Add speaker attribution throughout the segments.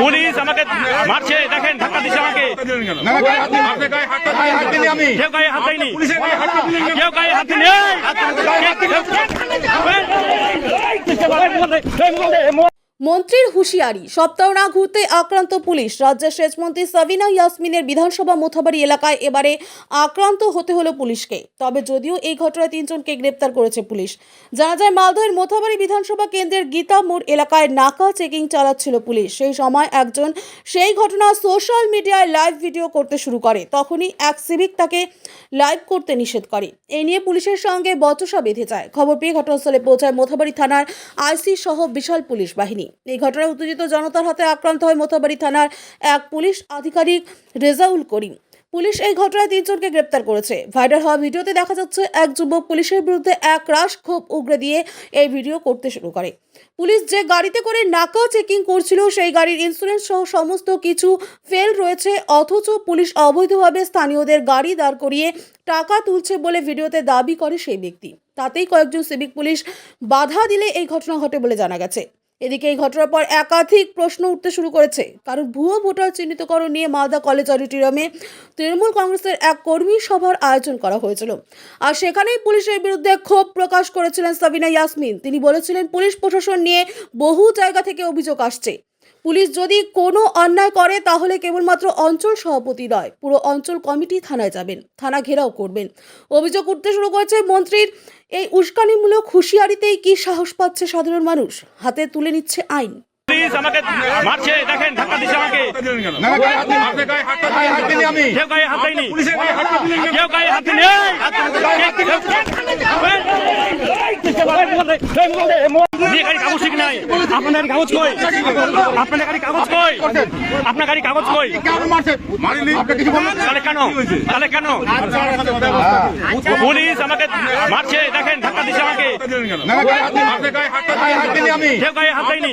Speaker 1: Police আমাকে মারছে দেখেন ধাক্কা দিচ্ছে আমাকে কেউ গায়ে হাত দেয়নি কেউ গায়ে হাত দেয়নি এই!
Speaker 2: মন্ত্রীর হুঁশিয়ারি, সপ্তাহ না ঘুরতে আক্রান্ত পুলিশ। রাজ্যের সেচমন্ত্রী সাবিনা ইয়াসমিনের বিধানসভা মোথাবাড়ি এলাকায় এবারে আক্রান্ত হতে হলো পুলিশকে। তবে যদিও এই ঘটনায় তিনজনকে গ্রেপ্তার করেছে পুলিশ। জানা যায়, মালদহের মোথাবাড়ি বিধানসভা কেন্দ্রের গীতা মোড় এলাকায় নাকা চেকিং চালাচ্ছিল পুলিশ। সেই সময় একজন সেই ঘটনা সোশ্যাল মিডিয়ায় লাইভ ভিডিও করতে শুরু করে। তখনই এক সিভিক তাকে লাইভ করতে নিষেধ করে। এই নিয়ে পুলিশের সঙ্গে বচসা বেঁধে যায়। খবর পেয়ে ঘটনাস্থলে পৌঁছায় মোথাবাড়ি থানার আইসি সহ বিশাল পুলিশ বাহিনী। এই ঘটনায় উত্তেজিত জনতার হাতে আক্রান্ত হয় মোথাবাড়ি থানার এক পুলিশ আধিকারিক রেজাউল করিম। পুলিশ এই ঘটনায় তিনজনকে গ্রেপ্তার করেছে। ভাইরাল হওয়া ভিডিওতে দেখা যাচ্ছে, এক যুবক পুলিশের বিরুদ্ধে এক রাশ ক্ষোভ উগরে দিয়ে এই ভিডিও করতে শুরু করে। পুলিশ যে গাড়িতে করে নাকা চেকিং করছিল, সেই গাড়ির ইন্স্যুরেন্স সহ সমস্ত কিছু ফেল রয়েছে। অথচ পুলিশ অবৈধভাবে স্থানীয়দের গাড়ি দাঁড় করিয়ে টাকা তুলছে বলে ভিডিওতে দাবি করে সেই ব্যক্তি। তাতেই কয়েকজন সিভিক পুলিশ বাধা দিলে এই ঘটনা ঘটে বলে জানা গেছে। এদিকে এই ঘটনার পর একাধিক প্রশ্ন উঠতে শুরু করেছে। কারণ ভুয়ো ভোটার চিহ্নিতকরণ নিয়ে মালদা কলেজ অডিটোরিয়ামে তৃণমূল কংগ্রেসের এক কর্মী সভার আয়োজন করা হয়েছিল। আর সেখানেই পুলিশের বিরুদ্ধে ক্ষোভ প্রকাশ করেছিলেন সাবিনা ইয়াসমিন। তিনি বলেছিলেন, পুলিশ প্রশাসন নিয়ে বহু জায়গা থেকে অভিযোগ আসছে। পুলিশ যদি কোনো অন্যায় করে, তাহলে কেবলমাত্র অঞ্চল সভাপতি নয়, পুরো অঞ্চল কমিটি থানায় যাবেন, থানা ঘেরাও করবেন। অভিযোগ উঠতে শুরু করেছে মন্ত্রীর এই উস্কানিমূলক হুঁশিয়ারিতেই কি সাহস পাচ্ছে সাধারণ মানুষ? হাতে তুলে নিচ্ছে আইন।
Speaker 1: পুলিশ আমাকে মারছে দেখেন ধাক্কা দিচ্ছে আমাকে কেউ গায়ে হাত দেয়নি কেউ গায়ে হাত আপনার কাগজ কই আপনার গাড়ি কাগজ কই আপনার গাড়ি কাগজ কই
Speaker 3: কেন
Speaker 1: তাহলে কেন তাহলে কেন পুলিশ আমাকে মারছে দেখেন ধাক্কা দিচ্ছে আমাকে কেউ গায়ে হাত দেয়নি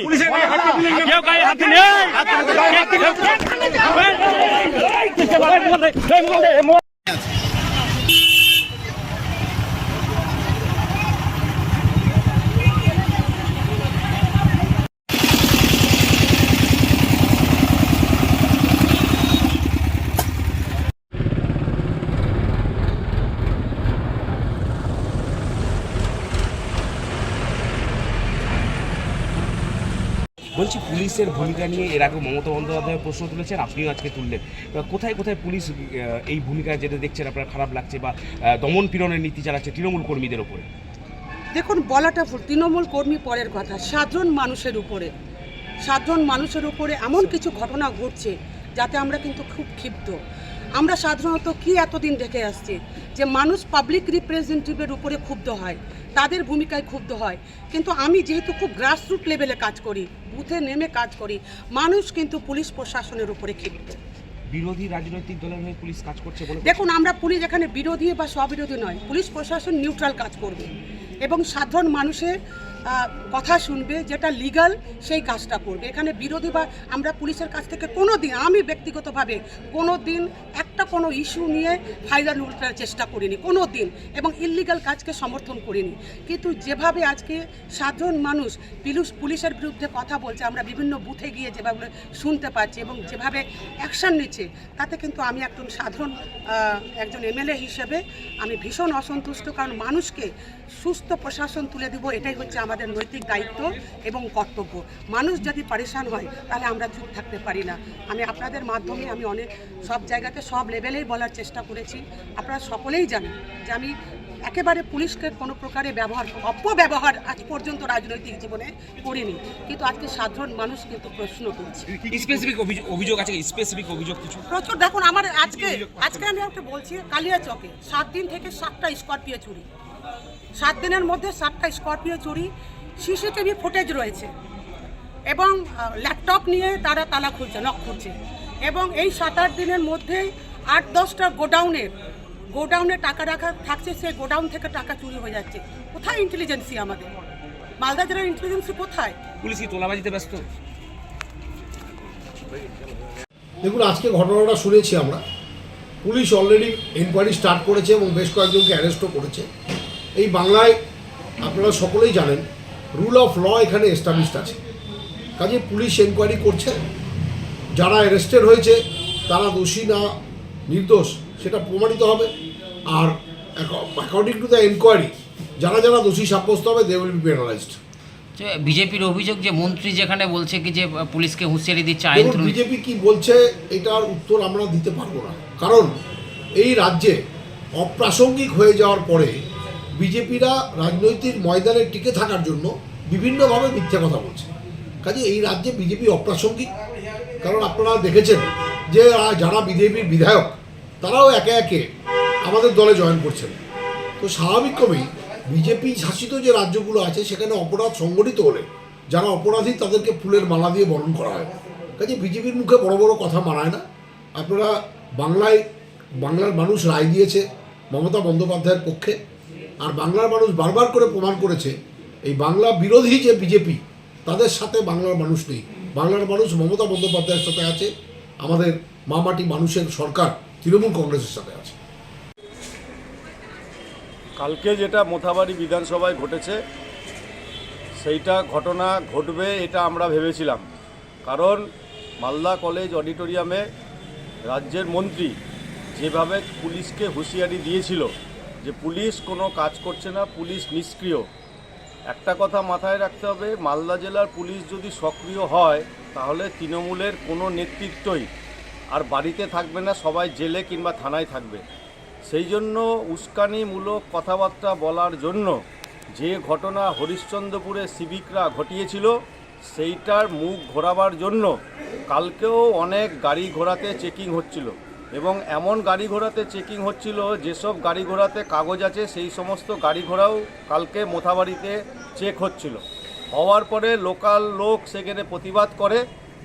Speaker 1: কেউ গায়ে হাত দেয়নি
Speaker 4: বলছি, পুলিশের ভূমিকা নিয়ে এর আগে মমতা বন্দ্যোপাধ্যায় প্রশ্ন তুলেছেন, আপনিও আজকে তুললেন। কোথায় কোথায় পুলিশ এই ভূমিকা যেটা দেখছেন, আপনার খারাপ লাগছে বা দমন পীড়নের নীতি চালাচ্ছে তৃণমূল কর্মীদের ওপরে
Speaker 5: দেখুন, বলাটা তৃণমূল কর্মী পরের কথা, সাধারণ মানুষের উপরে। সাধারণ মানুষের উপরে এমন কিছু ঘটনা ঘটছে, যাতে আমরা কিন্তু খুব ক্ষিপ্ত। আমরা সাধারণত কি এতদিন দেখে আসছি? যে মানুষ পাবলিক রিপ্রেজেন্টেটিভের উপরে ক্ষুব্ধ হয়। তাদের ভূমিকায় ক্ষুব্ধ হয়। কিন্তু আমি যেহেতু খুব গ্রাসরুট লেভেলে কাজ করি বুথে নেমে কাজ করি মানুষ কিন্তু পুলিশ প্রশাসনের উপরে ক্ষিপ্ত।
Speaker 4: বিরোধী রাজনৈতিক দলের হয়ে পুলিশ কাজ করছে বলে
Speaker 5: দেখুন আমরা পুলিশ এখানে বিরোধী বা স্ববিরোধী নয় পুলিশ প্রশাসন নিউট্রাল কাজ করবে। এবং সাধারণ মানুষের কথা শুনবে যেটা লিগাল সেই কাজটা করবে। এখানে বিরোধী বা আমরা পুলিশের কাছ থেকে কোনো দিন আমি ব্যক্তিগতভাবে কোনো দিন একটা কোনো ইস্যু নিয়ে ফাইনাল উল্টার চেষ্টা করিনি কোনো দিন এবং ইলিগাল কাজকে সমর্থন করিনি। কিন্তু যেভাবে আজকে সাধারণ মানুষ পুলিশ, পুলিশের বিরুদ্ধে কথা বলছে, আমরা বিভিন্ন বুথে গিয়ে যেভাবে শুনতে পাচ্ছি এবং যেভাবে অ্যাকশন নিচ্ছে, তাতে কিন্তু আমি একজন সাধারণ একজন এমএলএ হিসেবে আমি ভীষণ অসন্তুষ্ট। কারণ মানুষকে সুস্থ প্রশাসন তুলে দিব, এটাই হচ্ছে আমাদের নৈতিক দায়িত্ব এবং কর্তব্য। মানুষ যদি পারেশান হয়, তাহলে আমরা চুপ থাকতে পারি না। আমি আপনাদের মাধ্যমে আমি অনেক, সব জায়গাতে সব লেভেলেই বলার চেষ্টা করেছি। আপনারা সকলেই জানেন যে আমি একেবারে পুলিশকে কোনো প্রকারে ব্যবহার অপব্যবহার আজ পর্যন্ত রাজনৈতিক জীবনে করিনি। কিন্তু আজকে সাধারণ মানুষ কিন্তু প্রশ্ন তুলছে।
Speaker 4: স্পেসিফিক অভিযোগ আছে স্পেসিফিক অভিযোগ কিছু?
Speaker 5: প্রচুর দেখুন আমার আজকে আজকে আমি একটা বলছি কালিয়া চকে সাত দিন থেকে সাতটা স্করপিও চুরি। সাত দিনের মধ্যে সাতটা স্করপিও চুরি সিসিটিভি ফুটেজ রয়েছে। এবং ল্যাপটপ নিয়ে তারা তালা খুলছে লক খুলছে। এবং এই সাত আট দিনের মধ্যেই আট দশটা গোডাউনের গোডাউনে টাকা রাখা থাকছে সে গোডাউন থেকে টাকা চুরি হয়ে যাচ্ছে। কোথায় ইন্টেলিজেন্সি আমাদের? মালদা জেলার ইন্টেলিজেন্সি কোথায়?
Speaker 4: পুলিশ কি তোলাবাজিতে ব্যস্ত?
Speaker 6: দেখুন আজকে ঘটনাটা শুনেছি আমরা। পুলিশ অলরেডি এনকোয়ারি স্টার্ট করেছে এবং বেশ কয়েকজনকে অ্যারেস্টও করেছে। এই বাংলায় আপনারা সকলেই জানেন রুল অফ ল এখানে এস্টাবলিশড আছে। কাজে পুলিশ এনকোয়ারি করছে যারা অ্যারেস্টেড হয়েছে তারা দোষী না নির্দোষ সেটা প্রমাণিত হবে। আর অ্যাকর্ডিং টু দ্য এনকোয়ারি যারা যারা দোষী সাব্যস্ত হবে দে উইল বি পেনালাইজড
Speaker 7: বিজেপির অভিযোগ যে মন্ত্রী যেখানে বলছে কি যে পুলিশকে হুঁশিয়ারি দিচ্ছে আইন
Speaker 6: বিজেপি কি বলছে এটার উত্তর আমরা দিতে পারব না। কারণ এই রাজ্যে অপ্রাসঙ্গিক হয়ে যাওয়ার পরে বিজেপিরা রাজনৈতিক ময়দানে টিকে থাকার জন্য বিভিন্নভাবে মিথ্যা কথা বলছে। কাজে এই রাজ্যে বিজেপি অপ্রাসঙ্গিক। কারণ আপনারা দেখেছেন যে যারা বিজেপির বিধায়ক তারাও একে একে আমাদের দলে জয়েন করছেন। তো স্বাভাবিকভাবেই বিজেপি শাসিত যে রাজ্যগুলো আছে, সেখানে অপরাধ সংগঠিত হলে যারা অপরাধী তাদেরকে ফুলের মালা দিয়ে বরণ করা হয়। কাজে বিজেপির মুখে বড় বড় কথা মানায় না। আপনারা বাংলায়, বাংলার মানুষ রায় দিয়েছে মমতা বন্দ্যোপাধ্যায়ের পক্ষে। আর বাংলার মানুষ বারবার করে প্রমাণ করেছে, এই বাংলা বিরোধী যে বিজেপি তাদের সাথে বাংলার মানুষ নেই। বাংলার মানুষ মমতা বন্দ্যোপাধ্যায়ের সাথে আছে। আমাদের মামাটি মানুষের সরকার। তৃণমূল কংগ্রেসের সাথে আছে।
Speaker 8: কালকে যেটা মোথাবাড়ি বিধানসভায় ঘটেছে, সেইটা ঘটনা ঘটবে এটা আমরা ভেবেছিলাম। কারণ মালদা কলেজ অডিটোরিয়ামে রাজ্যের মন্ত্রী যেভাবে পুলিশকে হুঁশিয়ারি দিয়েছিল যে পুলিশ কোনো কাজ করছে না, পুলিশ নিষ্ক্রিয়। একটা কথা মাথায় রাখতে হবে, মালদা জেলার পুলিশ যদি সক্রিয় হয়, তাহলে তৃণমূলের কোনো নেতৃত্বই আর বাড়িতে থাকবে না, সবাই জেলে কিংবা থানায় থাকবে। সেই জন্য উস্কানিমূলক কথাবার্তা বলার জন্য যে ঘটনা হরিশ্চন্দ্রপুরে সিভিকরা ঘটিয়েছিল, সেইটার মুখ ঘোরাবার জন্য কালকেও অনেক গাড়ি ঘোড়াতে চেকিং হচ্ছিল। এবং এমন গাড়ি ঘোড়াতে চেকিং হচ্ছিল, যেসব গাড়ি ঘোড়াতে কাগজ আছে, সেই সমস্ত গাড়ি ঘোড়াও কালকে মোথাবাড়িতে চেক হচ্ছিল। হওয়ার পরে লোকাল লোক সেখানে প্রতিবাদ করে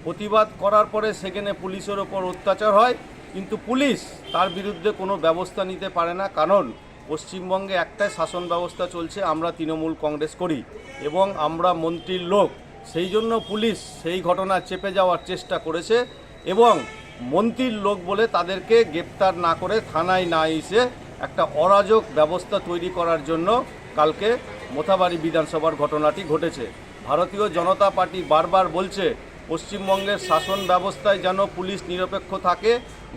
Speaker 8: প্রতিবাদ করার পরে সেখানে পুলিশের ওপর অত্যাচার হয়, কিন্তু পুলিশ তার বিরুদ্ধে কোনো ব্যবস্থা নিতে পারে না, কারণ পশ্চিমবঙ্গে একটাই শাসন ব্যবস্থা চলছে, আমরা তৃণমূল কংগ্রেস করি এবং আমরা মন্ত্রীর লোক। সেই জন্য পুলিশ সেই ঘটনা চেপে যাওয়ার চেষ্টা করেছে এবং মন্ত্রীর লোক বলে তাদেরকে গ্রেপ্তার না করে থানায় না এসে একটা অরাজক ব্যবস্থা তৈরি করার জন্য কালকে মোথাবাড়ি বিধানসভার ঘটনাটি ঘটেছে। ভারতীয় জনতা পার্টি বারবার বলছে পশ্চিমবঙ্গের শাসন ব্যবস্থায় যেন পুলিশ নিরপেক্ষ থাকে,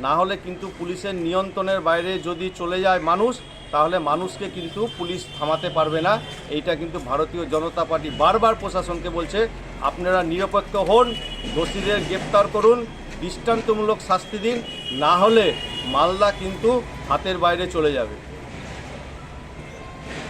Speaker 8: না হলে কিন্তু পুলিশের নিয়ন্ত্রণের বাইরে যদি চলে যায় মানুষ, তাহলে মানুষকে কিন্তু পুলিশ থামাতে পারবে না। এইটা কিন্তু ভারতীয় জনতা পার্টি বারবার প্রশাসনকে বলছে, আপনারা নিরপেক্ষ হন, দোষীদের গ্রেপ্তার করুন, দৃষ্টান্তমূলক শাস্তি দিন, না হলে মালদা কিন্তু হাতের বাইরে চলে যাবে।